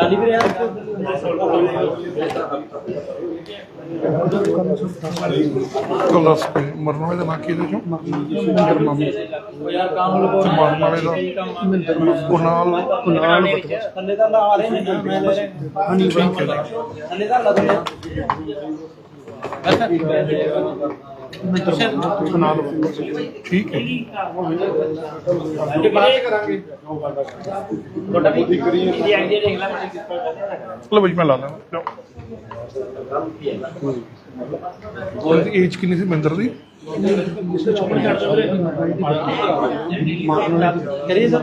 ਲਾਲੀ ਵੀਰੇ ਯਾਰ ਕਲਸ ਮਰਨ ਵਾਲੇ ਦਾ ਨਾਂ ਕੀ ਦੇ ਚੋਂ? ਮਰ ਮਾਮੀ ਯਾਰ ਕੰਮ ਲਗੋ ਮਰਨ ਵਾਲੇ ਦਾ। ਕੁਨਾਲ। ਕੁਨਾਲ ਥੱਲੇ ਤਾਂ ਲਾ ਆ ਰਹੇ ਨੇ ਮੈਂ ਲੈ ਰਿਹਾ। ਹਨੀ ਥੱਲੇ ਤਾਂ ਲਾ ਦਿੰਦੇ ਕੁਨਾਲ ਠੀਕ ਹੈ ਅੱਜ ਬਾਤ ਕਰਾਂਗੇ ਤੁਹਾਡਾ ਵੀ ਇਹ ਆਈਡੀਆ ਦੇਖ ਲੈ ਲਓ ਬਈ, ਮੈਂ ਲਾ ਲਾਂ। ਲਓ। ਏਜ ਕਿੰਨੀ ਸੀ ਮਹਿੰਦਰ ਦੀ? ਕਰੀਏ ਸਰ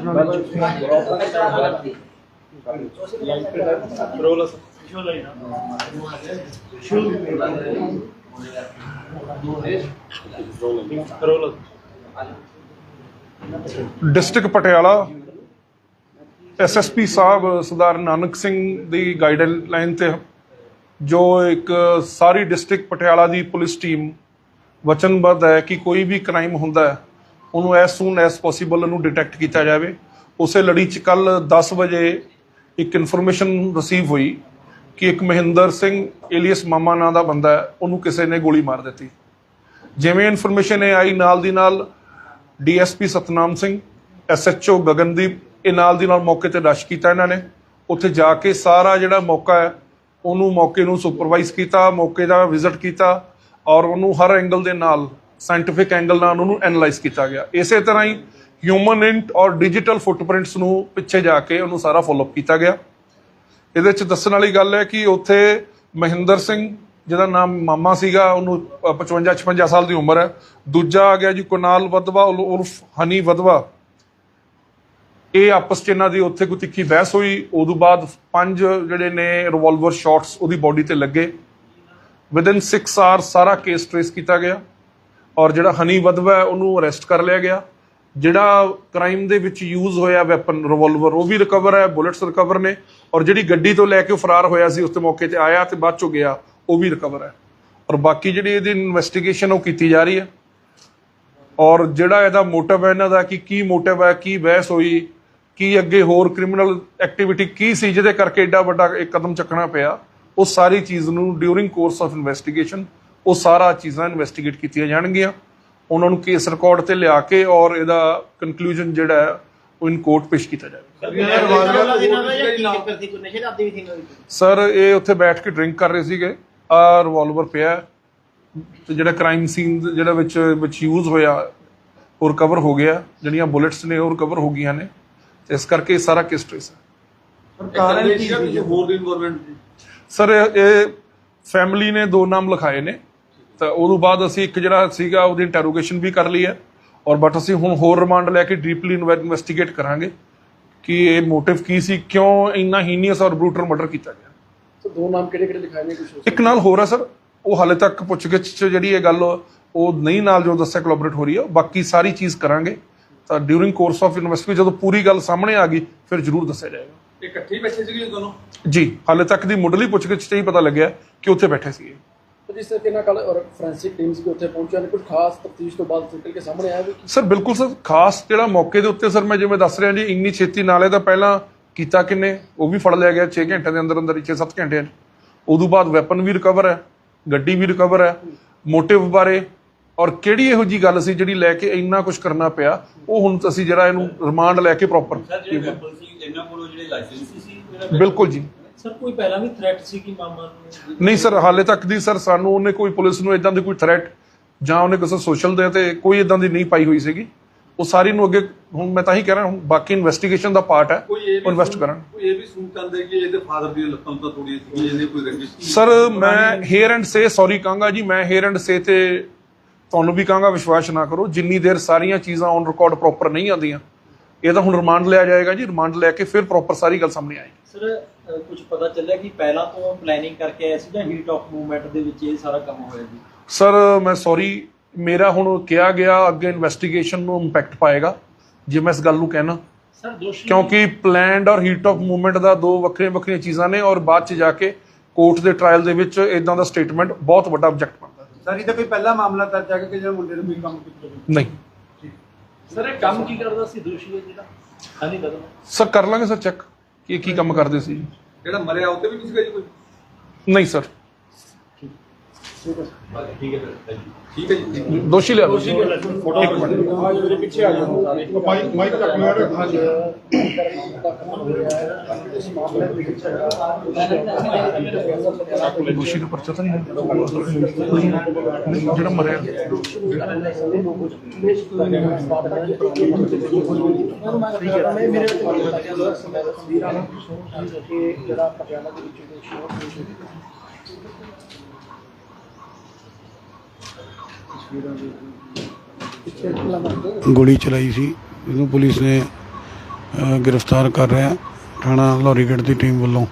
ਡਿਸਟ੍ਰਿਕਟ ਪਟਿਆਲਾ ਐਸਐਸਪੀ ਸਾਹਿਬ, ਸਰਦਾਰ ਨਾਨਕ ਸਿੰਘ ਦੀ ਗਾਈਡਲਾਈਨ ਤੇ ਜੋ ਇੱਕ ਸਾਰੀ ਡਿਸਟ੍ਰਿਕਟ ਪਟਿਆਲਾ ਦੀ ਪੁਲਿਸ ਟੀਮ ਵਚਨਬੱਧ ਹੈ ਕਿ ਕੋਈ ਵੀ ਕ੍ਰਾਈਮ ਹੁੰਦਾ ਹੈ, ਉਹਨੂੰ ਐਸ ਸੂਨ ਐਸ ਪੋਸੀਬਲ ਉਹਨੂੰ ਡਿਟੈਕਟ ਕੀਤਾ ਜਾਵੇ। ਉਸੇ ਲੜੀ ਚ ਕੱਲ 10 ਵਜੇ ਇੱਕ ਇਨਫੋਰਮੇਸ਼ਨ ਰਿਸੀਵ ਹੋਈ। ਕਿ ਇੱਕ ਮਹਿੰਦਰ ਸਿੰਘ ਏਲੀਅਸ ਮਾਮਾ ਨਾਂ ਦਾ ਬੰਦਾ ਹੈ, ਉਹਨੂੰ ਕਿਸੇ ਨੇ ਗੋਲੀ ਮਾਰ ਦਿੱਤੀ। ਜਿਵੇਂ ਇਨਫੋਰਮੇਸ਼ਨ ਇਹ ਆਈ, ਨਾਲ ਦੀ ਨਾਲ ਡੀਐਸਪੀ ਸਤਨਾਮ ਸਿੰਘ, ਐਸਐਚਓ ਗਗਨਦੀਪ, ਇਹ ਨਾਲ ਦੀ ਨਾਲ ਮੌਕੇ ਤੇ ਰਸ਼ ਕੀਤਾ ਇਹਨਾਂ ਨੇ। ਉੱਥੇ ਜਾ ਕੇ ਸਾਰਾ ਜਿਹੜਾ ਮੌਕਾ ਹੈ, ਉਹਨੂੰ ਮੌਕੇ ਨੂੰ ਸੁਪਰਵਾਈਜ਼ ਕੀਤਾ, ਮੌਕੇ ਦਾ ਵਿਜ਼ਿਟ ਕੀਤਾ ਔਰ ਉਹਨੂੰ ਹਰ ਐਂਗਲ ਦੇ ਨਾਲ ਸਾਇੰਟੀਫਿਕ ਐਂਗਲ ਨਾਲ ਉਹਨੂੰ ਐਨਾਲਾਈਜ਼ ਕੀਤਾ ਗਿਆ। ਇਸੇ ਤਰ੍ਹਾਂ ਹੀ ਹਿਊਮਨ ਇੰਟ ਔਰ ਡਿਜੀਟਲ ਫੁੱਟਪ੍ਰਿੰਟਸ ਨੂੰ ਪਿੱਛੇ ਜਾ ਕੇ ਉਹਨੂੰ ਸਾਰਾ ਫਾਲੋਅਪ ਕੀਤਾ ਗਿਆ। ਇਹਦੇ ਚ ਦੱਸਣ ਵਾਲੀ ਗੱਲ ਹੈ ਕਿ ਉੱਥੇ ਮਹਿੰਦਰ ਸਿੰਘ ਜਿਹਦਾ ਨਾਮ ਮਾਮਾ ਸੀਗਾ ਉਹਨੂੰ 55 56 ਸਾਲ ਦੀ ਉਮਰ ਹੈ। ਦੂਜਾ ਆ ਗਿਆ ਜੀ ਕੁਨਾਲ ਵਦਵਾ ਉਲ- ਉਰਫ ਹਨੀ ਵਦਵਾ। ਇਹ ਆਪਸ ਚ ਇਹਨਾਂ ਦੀ ਉੱਥੇ ਕੋਈ ਤਿੱਖੀ ਬਹਿਸ ਹੋਈ। ਉਦੋਂ ਬਾਅਦ ਪੰਜ ਜਿਹੜੇ ਨੇ ਰਿਵਾਲਵਰ ਸ਼ਾਟਸ ਉਹਦੀ ਬਾਡੀ ਤੇ ਲੱਗੇ। ਵਿਦਿਨ 6 ਆਰ ਸਾਰਾ ਕੇਸ ਟ੍ਰੇਸ ਕੀਤਾ ਗਿਆ। ਔਰ ਜਿਹੜਾ ਹਨੀ ਵਦਵਾ ਹੈ, ਉਹਨੂੰ ਅਰੈਸਟ ਕਰ ਲਿਆ ਗਿਆ। ਜਿਹੜਾ ਕ੍ਰਾਈਮ ਦੇ ਵਿੱਚ ਯੂਜ਼ ਹੋਇਆ ਵੈਪਨ ਰਿਵਾਲਵਰ ਉਹ ਵੀ ਰਿਕਵਰ ਹੈ ਬੁਲੇਟਸ ਰਿਕਵਰ ਨੇ ਔਰ ਜਿਹੜੀ ਗੱਡੀ ਤੋਂ ਲੈ ਕੇ ਉਹ ਫਰਾਰ ਹੋਇਆ ਸੀ ਉਸ ਤੇ ਮੌਕੇ ਤੇ ਆਇਆ ਤੇ ਬਾਅਦ ਚੋਂ ਗਿਆ, ਉਹ ਵੀ ਰਿਕਵਰ ਹੈ। ਔਰ ਬਾਕੀ ਜਿਹੜੀ ਇਹਦੀ ਇਨਵੈਸਟੀਗੇਸ਼ਨ ਉਹ ਕੀਤੀ ਜਾ ਰਹੀ ਹੈ। ਔਰ ਜਿਹੜਾ ਇਹਦਾ ਮੋਟਿਵ ਹੈ ਇਹਨਾਂ ਦਾ ਕਿ ਕੀ ਮੋਟਿਵ ਹੈ, ਕੀ ਬਹਿਸ ਹੋਈ, ਕੀ ਅੱਗੇ ਹੋਰ ਕ੍ਰਿਮੀਨਲ ਐਕਟੀਵਿਟੀ ਕੀ ਸੀ ਜਿਹਦੇ ਕਰਕੇ ਐਡਾ ਵੱਡਾ ਇੱਕ ਕਦਮ ਚੱਕਣਾ ਪਿਆ, ਉਹ ਸਾਰੀ ਚੀਜ਼ ਨੂੰ ਡਿਊਰਿੰਗ ਕੋਰਸ ਆਫ ਇਨਵੈਸਟੀਗੇਸ਼ਨ ਉਹ ਸਾਰਾ ਚੀਜ਼ਾਂ ਇਨਵੈਸਟੀਗੇਟ ਕੀਤੀਆਂ ਜਾਣਗੀਆਂ। ਉਹਨਾਂ ਨੂੰ ਕੇਸ ਰਿਕਾਰਡ ਤੇ ਲਿਆ ਕੇ ਔਰ ਇਹਦਾ ਕਨਕਲੂਜਨ ਜਿਹੜਾ ਹੈ ਉਹ ਇਨ ਕੋਰਟ ਪੇਸ਼ ਕੀਤਾ ਜਾਵੇ। ਸਰ ਇਹ ਉੱਥੇ ਬੈਠ ਕੇ ਡਰਿੰਕ ਕਰ ਰਹੇ ਸੀਗੇ। ਆ ਰਿਵਾਲਵਰ ਪਿਆ। ਤੇ ਜਿਹੜਾ ਕ੍ਰਾਈਮ ਸੀਨ ਜਿਹੜਾ ਵਿੱਚ ਵਿੱਚ ਯੂਜ਼ ਹੋਇਆ ਉਹ ਰਿਕਵਰ ਹੋ ਗਿਆ। ਜਿਹੜੀਆਂ ਬੁਲੇਟਸ ਨੇ ਉਹ ਰਿਕਵਰ ਹੋ ਗਈਆਂ ਨੇ। ਤੇ ਇਸ ਕਰਕੇ ਇਹ ਸਾਰਾ ਕੇਸ ਟ੍ਰੇਸ ਹੈ। ਹੋਰ ਇਨਵੋਲਵਮੈਂਟ ਸਰ ਇਹ ਫੈਮਿਲੀ ਨੇ ਦੋ ਨਾਮ ਲਿਖਾਏ ਨੇ। ਤਾਂ ਉਦੋਂ ਬਾਅਦ ਅਸੀਂ ਇੱਕ ਜਿਹੜਾ ਸੀਗਾ ਉਹਦੀ ਇੰਟਰੋਗੇਸ਼ਨ ਵੀ ਕਰ ਲਈ ਹੈ। ਔਰ ਬਟ ਅਸੀਂ ਹੁਣ ਹੋਰ ਰਿਮਾਂਡ ਲੈ ਕੇ ਡੀਪਲੀ ਇਨਵੈਸਟੀਗੇਟ ਕਰਾਂਗੇ ਕਿ ਇਹ ਮੋਟਿਵ ਕੀ ਸੀ ਕਿਉਂ ਇੰਨਾ ਹੀਨੀਅਸ ਔਰ ਬਰੂਟਲ ਮਰਡਰ ਕੀਤਾ ਗਿਆ। ਸੋ ਦੋ ਨਾਮ ਕਿਹੜੇ ਕਿਹੜੇ ਲਿਖਾਏ ਨੇ ਕੁਝ ਇੱਕ ਨਾਲ ਹੋਰ ਹੈ ਸਰ ਉਹ ਹਾਲੇ ਤੱਕ ਪੁੱਛਗਿੱਛ ਚ ਜਿਹੜੀ ਇਹ ਗੱਲ ਉਹ ਨਹੀਂ ਨਾਲ ਜੋ ਦੱਸਿਆ ਕੋਲੈਬੋਰੇਟ ਹੋ ਰਹੀ ਹੈ ਬਾਕੀ ਸਾਰੀ ਚੀਜ਼ ਕਰਾਂਗੇ। ਤਾਂ ਡਿਊਰਿੰਗ ਕੋਰਸ ਆਫ ਇਨਵੈਸਟੀਗੇਸ਼ਨ ਜਦੋਂ ਪੂਰੀ ਗੱਲ ਸਾਹਮਣੇ ਆ ਗਈ ਫਿਰ ਜ਼ਰੂਰ ਦੱਸਿਆ ਜਾਏਗਾ। ਇਕੱਠੇ ਹੀ ਬੈਠੇ ਸੀਗੇ ਦੋਨੋਂ? ਜੀ ਹਾਲੇ ਤੱਕ ਦੀ ਮੁੱਢਲੀ ਪੁੱਛਗਿੱਛ 'ਚ ਹੀ ਪਤਾ ਲੱਗਿਆ ਕਿ ਉੱਥੇ ਬੈਠੇ ਸੀਗੇ। ਤੇ ਜਿਸ ਤਰ੍ਹਾਂ ਕਿ ਇਹਨਾਂ ਕੱਲ ਔਰ ਫੋਰੈਂਸਿਕ ਟੀਮਸ ਵੀ ਉੱਥੇ ਪਹੁੰਚਿਆ ਨੇ ਕੁਝ ਖਾਸ ਤਫਤੀਸ਼ ਤੋਂ ਬਾਅਦ ਨਿਕਲ ਕੇ ਸਾਹਮਣੇ ਆਇਆ ਵੀ ਕਿ ਸਰ ਬਿਲਕੁਲ ਸਰ ਖਾਸ ਜਿਹੜਾ ਮੌਕੇ ਦੇ ਉੱਤੇ ਸਰ ਮੈਂ ਜਿਵੇਂ ਦੱਸ ਰਿਹਾ ਜੀ ਇੰਨੀ ਛੇਤੀ ਨਾਲੇ ਦਾ ਪਹਿਲਾਂ ਕੀਤਾ ਕਿੰਨੇ? ਉਹ ਵੀ ਫੜ ਲਿਆ ਗਿਆ 6 ਘੰਟੇ ਦੇ ਅੰਦਰ ਅੰਦਰ 6-7 ਘੰਟਿਆਂ 'ਚ। ਉਦੋਂ ਬਾਅਦ ਵੈਪਨ ਵੀ ਰਿਕਵਰ ਹੈ ਗੱਡੀ ਵੀ ਰਿਕਵਰ ਹੈ ਮੋਟਿਵ ਬਾਰੇ ਔਰ ਕਿਹੜੀ ਇਹੋ ਜੀ ਗੱਲ ਸੀ ਜਿਹੜੀ ਲੈ ਕੇ ਇੰਨਾ ਕੁਝ ਕਰਨਾ ਪਿਆ? ਉਹ ਹੁਣ ਅਸੀਂ ਜਿਹੜਾ ਇਹਨੂੰ ਰਿਮਾਂਡ ਲੈ ਕੇ ਪ੍ਰੋਪਰ ਸਰ ਜਿਹੜੇ ਵੈਪਨ ਸੀ ਇਹਨਾਂ ਕੋਲੋਂ ਜਿਹੜੇ ਲਾਇਸੈਂਸ ਸੀ ਮੇਰਾ ਬਿਲਕੁਲ ਜੀ। ਸਰ ਕੋਈ ਪਹਿਲਾਂ ਵੀ ਥ੍ਰੈਟ ਸੀ ਕਿ ਮਾਮਾ ਨੂੰ ਨਹੀਂ ਸਰ ਹਾਲੇ ਤੱਕ ਦੀ ਸਰ ਸਾਨੂੰ ਉਹਨੇ ਕੋਈ ਪੁਲਿਸ ਨੂੰ ਇਦਾਂ ਦੀ ਕੋਈ ਥ੍ਰੈਟ ਜਾਂ ਉਹਨੇ ਕਿਸੇ ਸੋਸ਼ਲ ਦੇ ਤੇ ਕੋਈ ਇਦਾਂ ਦੀ ਨਹੀਂ ਪਾਈ ਹੋਈ ਸੀਗੀ। ਉਹ ਸਾਰੀ ਨੂੰ ਅੱਗੇ ਹੁਣ ਮੈਂ ਤਾਂ ਹੀ ਕਹਿ ਰਿਹਾ ਹੁਣ ਬਾਕੀ ਇਨਵੈਸਟੀਗੇਸ਼ਨ ਦਾ ਪਾਰਟ ਹੈ ਕੋਈ ਇਹ ਇਨਵੈਸਟ ਕਰਨ ਕੋਈ ਇਹ ਵੀ ਸੂਟ ਕਰਦੇ ਕਿ ਇਹਦੇ ਫਾਦਰ ਦੀ ਲੱਤਾਂ ਤਾਂ ਤੋੜੀਆਂ ਸੀ ਇਹਦੇ ਕੋਈ ਰੰਜਿਸ਼ ਸੀ ਸਰ ਮੈਂ ਹੇਅਰ ਐਂਡ ਸੇ ਸੌਰੀ ਕਹਾਂਗਾ ਜੀ ਮੈਂ ਹੇਅਰ ਐਂਡ ਸੇ ਤੇ ਤੁਹਾਨੂੰ ਵੀ ਕਹਾਂਗਾ ਵਿਸ਼ਵਾਸ ਨਾ ਕਰੋ ਜਿੰਨੀ ਦੇਰ ਸਾਰੀਆਂ ਚੀਜ਼ਾਂ ਔਨ ਰਿਕਾਰਡ ਪ੍ਰੋਪਰ ਨਹੀਂ ਆਉਂਦੀਆਂ ਇਹ ਤਾਂ ਹੁਣ ਰਿਮਾਂਡ ਲਿਆ ਜਾਏਗਾ ਜੀ ਰਿਮਾਂਡ ਲੈ ਕੇ ਫਿਰ ਪ੍ਰੋਪਰ ਸਾਰੀ ਗੱਲ ਸਾਹਮਣੇ ਆਏਗੀ। ਸਰ ਕੁਝ ਪਤਾ ਚੱਲਿਆ ਕਿ ਪਹਿਲਾਂ ਤੋਂ ਪਲੈਨਿੰਗ ਕਰਕੇ ਆਇਆ ਸੀ ਜਾਂ ਹੀਟ ਆਫ ਮੂਵਮੈਂਟ ਦੇ ਵਿੱਚ ਇਹ ਸਾਰਾ ਕੰਮ ਹੋਇਆ ਜੀ? ਸਰ ਮੈਂ ਸੌਰੀ ਮੇਰਾ ਹੁਣ ਕਿਹਾ ਗਿਆ ਅੱਗੇ ਇਨਵੈਸਟੀਗੇਸ਼ਨ ਨੂੰ ਇੰਪੈਕਟ ਪਾਏਗਾ ਜੇ ਮੈਂ ਇਸ ਗੱਲ ਨੂੰ ਕਹਿਣਾ। ਸਰ ਦੋਸ਼ੀ ਕਿਉਂਕਿ ਪਲੈਨਡ ਔਰ ਹੀਟ ਆਫ ਮੂਵਮੈਂਟ ਦਾ ਦੋ ਵੱਖਰੀਆਂ ਵੱਖਰੀਆਂ ਚੀਜ਼ਾਂ ਨੇ ਔਰ ਬਾਅਦ ਚ ਜਾ ਕੇ ਕੋਰਟ ਦੇ ਟ੍ਰਾਇਲ ਦੇ ਵਿੱਚ ਇਦਾਂ ਦਾ ਸਟੇਟਮੈਂਟ ਬਹੁਤ ਵੱਡਾ ਆਬਜੈਕਟ ਬਣਦਾ। ਸਰ ਇਹਦਾ ਕੋਈ ਪਹਿਲਾ ਮਾਮਲਾ ਦਰਜ ਹੈ ਕਿ ਜਿਹੜਾ ਮੁੰਡੇ ਨੂੰ ਕੋਈ ਕੰਮ ਕੀਤਾ? ਨਹੀਂ। ਸਰ ਇਹ ਕੰਮ ਕੀ ਕਰਦਾ ਸੀ ਦੋਸ਼ੀ ਹੈ ਜਿਹੜਾ? ਹਾਂਜੀ ਦੱਸੋ। ਸਰ ਕਰ ਲਾਂਗੇ ਸਰ ਚੈੱਕ ਕਿ ਕੀ ਕੰਮ ਕਰਦੇ ਸੀ ਜਿਹੜਾ ਮਰਿਆ ਉੱਤੇ ਵੀ ਨਹੀਂ ਸੀਗਾ ਜੀ ਕੋਈ? ਨਹੀਂ ਸਰ। ਠੀਕ ਹੈ ਸਰ ਥੈਂਕ ਯੂ ਠੀਕ ਹੈ ਜੀ ਠੀਕ ਹੈ। ਦੋਸ਼ੀ ਲਿਆ ਦਿਓ। ਫੋਟੋ ਇੱਕ ਮਿੰਟ ਆ ਜਿਹੜੇ ਪਿੱਛੇ ਆ ਜਾਓ ਸਾਰੇ ਮਾਈਕ ਗੋਲੀ ਚਲਾਈ ਸੀ। ਇਹਨੂੰ ਪੁਲਿਸ ਨੇ ਅ, ਗ੍ਰਿਫਤਾਰ ਕਰ ਰਿਹਾ ਥਾਣਾ ਲੋਰੀਗੜ੍ਹ ਦੀ ਟੀਮ ਵੱਲੋਂ।